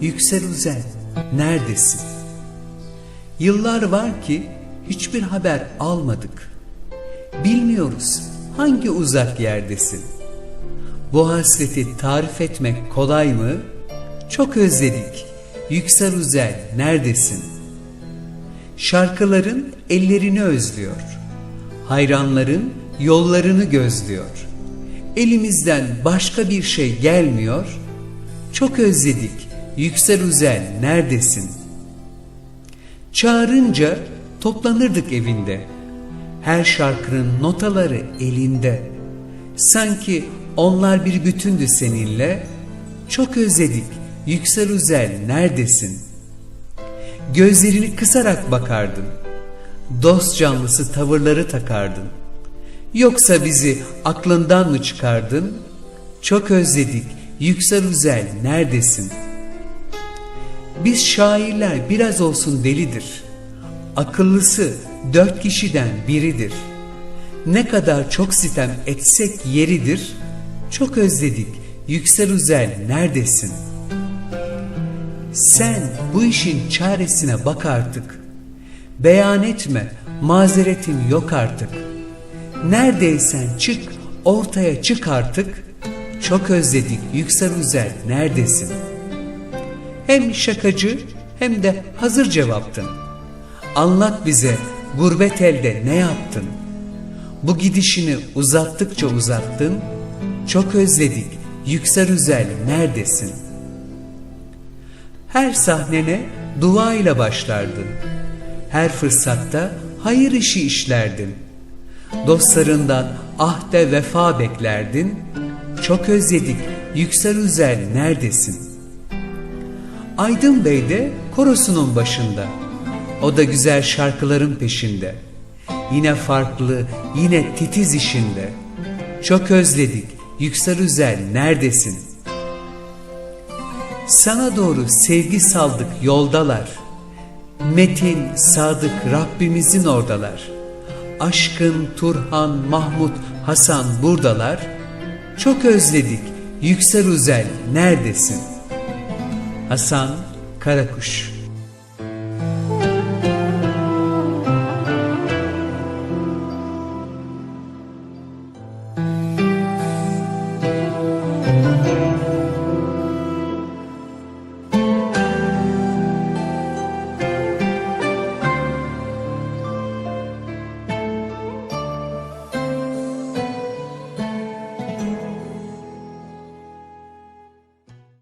Yüksel Uzel, neredesin? Yıllar var ki hiçbir haber almadık. Bilmiyoruz hangi uzak yerdesin. Bu hasreti tarif etmek kolay mı? Çok özledik. Yüksel Uzel, neredesin? Şarkıların ellerini özlüyor. Hayranların yollarını gözlüyor. Elimizden başka bir şey gelmiyor. Çok özledik. Yüksel Uzel neredesin? Çağırınca toplanırdık evinde. Her şarkının notaları elinde. Sanki onlar bir bütündü seninle. Çok özledik. Yüksel Uzel neredesin? Gözlerini kısarak bakardın. Dost canlısı tavırları takardın. Yoksa bizi aklından mı çıkardın? Çok özledik. Yüksel Uzel neredesin? Biz şairler biraz olsun delidir. Akıllısı dört kişiden biridir. Ne kadar çok sitem etsek yeridir. Çok özledik. Yüksel Uzel neredesin? Sen bu işin çaresine bak artık. Beyan etme, mazeretin yok artık. Neredeysen çık, ortaya çık artık. Çok özledik Yüksel Uzel neredesin? Hem şakacı hem de hazır cevaptın. Anlat bize gurbet elde ne yaptın? Bu gidişini uzattıkça uzattın. Çok özledik Yüksel Uzel neredesin? Her sahnene dua ile başlardın. Her fırsatta hayır işi işlerdin. Dostlarından ahde vefa beklerdin. Çok özledik Yüksel Uzel neredesin? Aydın Bey de korosunun başında. O da güzel şarkıların peşinde. Yine farklı, yine titiz işinde. Çok özledik Yüksel Uzel neredesin? Sana doğru sevgi saldık yoldalar. Metin, Sadık Rabbimizin oradalar. Aşkın, Turhan, Mahmut, Hasan buradalar. Çok özledik Yüksel Uzel neredesin? Hasan Karakuş